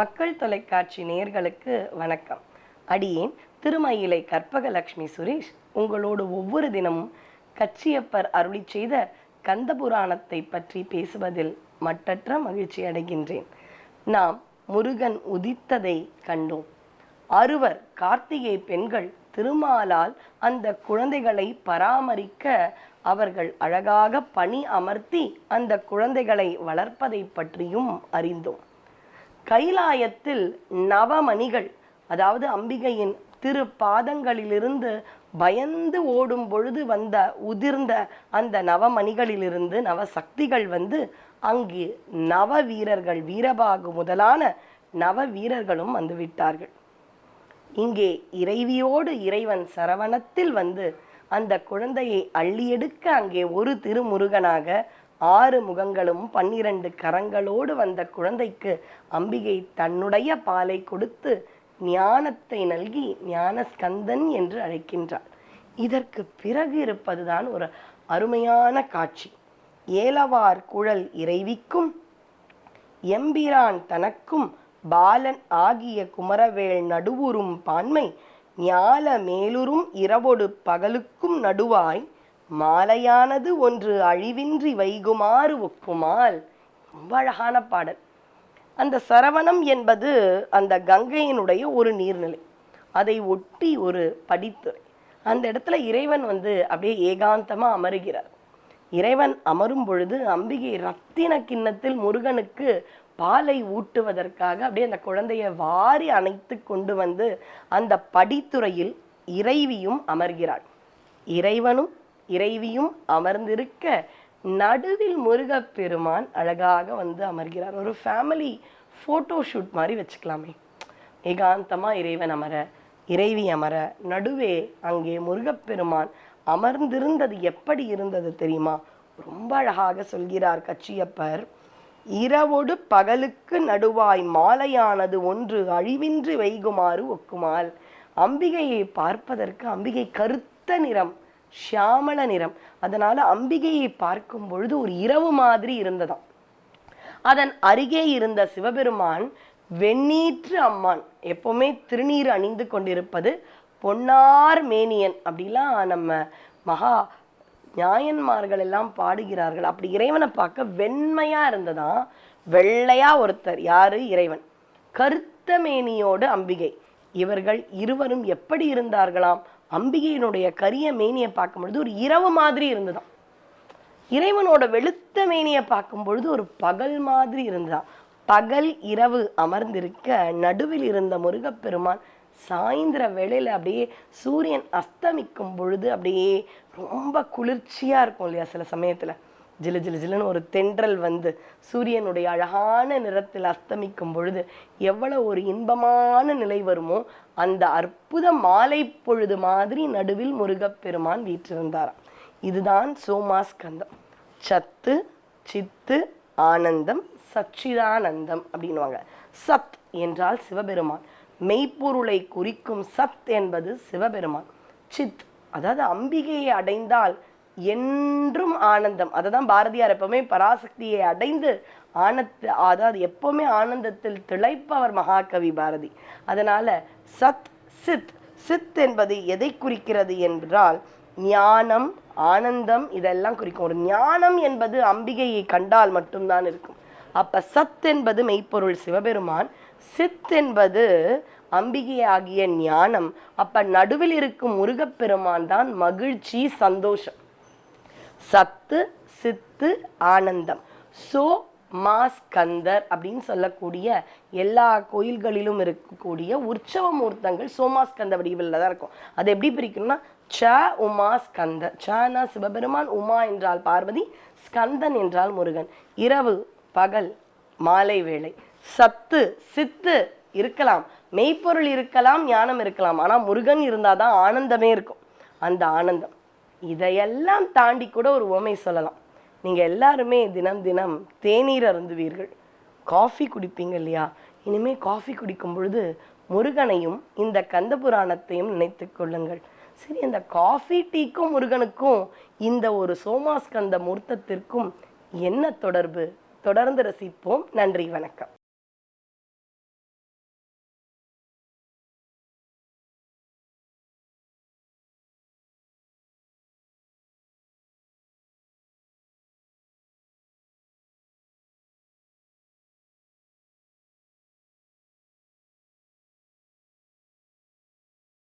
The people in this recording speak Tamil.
மக்கள் தொலைக்காட்சி நேர்களுக்கு வணக்கம். அடியேன் திருமயிலை கற்பகலட்சுமி சுரேஷ். உங்களோடு ஒவ்வொரு தினமும் கச்சியப்பர் அருளி செய்த கந்தபுராணத்தை பற்றி பேசுவதில் மட்டற்ற மகிழ்ச்சி அடைகின்றேன். நாம் முருகன் உதித்ததை கண்டோம். அறுவர் கார்த்திகை பெண்கள் திருமாலால் அந்த குழந்தைகளை பராமரிக்க அவர்கள் அழகாக பணி அமர்த்தி அந்த குழந்தைகளை வளர்ப்பதை பற்றியும் அறிந்தோம். கைலாயத்தில் நவமணிகள் அதாவது அம்பிகையின் திரு பாதங்களிலிருந்து பயந்து ஓடும் பொழுது வந்த உதிர்ந்த அந்த நவமணிகளிலிருந்து நவசக்திகள் வந்து அங்கு நவ வீரர்கள் வீரபாகு முதலான நவ வீரர்களும் வந்து விட்டார்கள். இங்கே இறைவியோடு இறைவன் சரவணத்தில் வந்து அந்த குழந்தையை அள்ளி எடுக்க அங்கே ஒரு திருமுருகனாக ஆறு முகங்களும் பன்னிரண்டு கரங்களோடு வந்த குழந்தைக்கு அம்பிகை தன்னுடைய பாலை கொடுத்து ஞானத்தை நல்கி ஞானஸ்கந்தன் என்று அழைக்கின்றார். இதற்கு பிறகு இருப்பதுதான் ஒரு அருமையான காட்சி. ஏலவார் குழல் இறைவிக்கும் எம்பிரான் தனக்கும் பாலன் ஆகிய குமரவேள் நடுவுறும் பான்மை ஞால மேலுறும் இரவொடு பகலுக்கும் நடுவாய் மாலையானது ஒன்று அழிவின்றி வைகுமாறு ஒக்குமால் ரொம்ப அழகான பாடல். அந்த சரவணம் என்பது அந்த கங்கையினுடைய ஒரு நீர்நிலை. அதை ஒட்டி ஒரு படித்துறை. அந்த இடத்துல இறைவன் வந்து அப்படியே ஏகாந்தமாக அமருகிறார். இறைவன் அமரும் பொழுது அம்பிகை ரத்தின கிண்ணத்தில் முருகனுக்கு பாலை ஊட்டுவதற்காக அப்படியே அந்த குழந்தையை வாரி அணைத்து கொண்டு வந்து அந்த படித்துறையில் இறைவியும் அமர்கிறாள். இறைவனும் இறைவியும் அமர்ந்திருக்க நடுவில் முருகப்பெருமான் அழகாக வந்து அமர்கிறார். ஒரு ஃபேமிலி ஃபோட்டோ ஷூட் மாதிரி வச்சுக்கலாமே. ஏகாந்தமாக இறைவன் அமர இறைவி அமர நடுவே அங்கே முருகப்பெருமான் அமர்ந்திருந்தது எப்படி இருந்தது தெரியுமா? ரொம்ப அழகாக சொல்கிறார் கச்சியப்பர். இரவோடு பகலுக்கு நடுவாய் மாலையானது ஒன்று அழிவின்றி வைகுமாறு ஒக்குமால். அம்பிகையை பார்ப்பதற்கு அம்பிகை கருத்த நிறம் ஷியாமள நிறம். அதனால அம்பிகையை பார்க்கும் பொழுது ஒரு இரவு மாதிரி இருந்ததாம். அதன் அருகே இருந்த சிவபெருமான் வெண்ணீற்று அம்மான் எப்பவுமே திருநீர் அணிந்து கொண்டிருப்பது பொன்னார் மேனியன் அப்படிலாம் நம்ம மகா நியாயன்மார்கள் எல்லாம் பாடுகிறார்கள். அப்படி இறைவனை பார்க்க வெண்மையா இருந்ததா வெள்ளையா ஒருத்தர் யாரு? இறைவன். கருத்த மேனியோடு அம்பிகை. இவர்கள் இருவரும் எப்படி இருந்தார்களாம்? அம்பிகையினுடைய கரிய மேனியை பார்க்கும் பொழுது ஒரு இரவு மாதிரி இருந்ததான் இறைவனோட வெளுத்த மேனியை பார்க்கும் பொழுது ஒரு பகல் மாதிரி இருந்தான் பகல் இரவு அமர்ந்திருக்க நடுவில் இருந்த முருகப்பெருமான் சாயந்தர வேளையில் அப்படியே சூரியன் அஸ்தமிக்கும் பொழுது அப்படியே ரொம்ப குளிர்ச்சியாக இருக்கும் இல்லையா சில சமயத்தில்? ஜிலு ஜிலு ஜிலுன்னு ஒரு தென்றல் வந்து சூரியனுடைய அழகான நிறத்தில் அஸ்தமிக்கும் பொழுது எவ்வளவு ஒரு இன்பமான நிலை வருமோ அந்த அற்புத மாலை பொழுது மாதிரி நடுவில் முருகப்பெருமான் வீற்றிருந்தாராம். இதுதான் சோமாஸ்கந்தம். சத்து சித்து ஆனந்தம் சச்சிதானந்தம் அப்படின்னுவாங்க. சத் என்றால் சிவபெருமான். மெய்ப்பொருளை குறிக்கும் சத் என்பது சிவபெருமான். சித் அதாவது அம்பிகையை அடைந்தால் என்றும் ஆனந்தம். அதை தான் பாரதியார் எப்பவுமே பராசக்தியை அடைந்து ஆனத் அதாவது எப்பவுமே ஆனந்தத்தில் திளைப்பவர் மகாகவி பாரதி. அதனால சத் சித் சித் என்பது எதை குறிக்கிறது என்றால் ஞானம் ஆனந்தம் இதெல்லாம் குறிக்கும். ஒரு ஞானம் என்பது அம்பிகையை கண்டால் மட்டும்தான் இருக்கும். அப்ப சத் என்பது மெய்ப்பொருள் சிவபெருமான் சித் என்பது அம்பிகை ஆகிய ஞானம். அப்ப நடுவில் இருக்கும் முருகப்பெருமான் தான் மகிழ்ச்சி சந்தோஷம். சத்து சித்து ஆனந்தம். சோ மாஸ்கந்தர் அப்படின்னு சொல்லக்கூடிய எல்லா கோயில்களிலும் இருக்கக்கூடிய உற்சவ மூர்த்தங்கள் சோமாஸ்கந்த வடிவில் தான் இருக்கும். அது எப்படி பிரிக்கணும்னா ச உமா ஸ்கந்தர் சனா சிவபெருமான் உமா என்றால் பார்வதி ஸ்கந்தன் என்றால் முருகன். இரவு பகல் மாலை வேளை. சத்து சித்து இருக்கலாம். மெய்ப்பொருள் இருக்கலாம் ஞானம் இருக்கலாம். ஆனால் முருகன் இருந்தால் தான் ஆனந்தமே இருக்கும். அந்த ஆனந்தம். இதையெல்லாம் தாண்டி கூட ஒரு உவமை சொல்லலாம். நீங்கள் எல்லாருமே தினம் தினம் தேநீர் அருந்துவீர்கள். காஃபி குடிப்பீங்க இல்லையா? இனிமேல் காஃபி குடிக்கும் பொழுது முருகனையும் இந்த கந்த புராணத்தையும் நினைத்து கொள்ளுங்கள். சரி இந்த காஃபி டீக்கும் முருகனுக்கும் இந்த ஒரு சோமாஸ்கந்த மூர்த்தத்திற்கும் என்ன தொடர்பு? தொடர்ந்து ரசிப்போம். நன்றி வணக்கம்.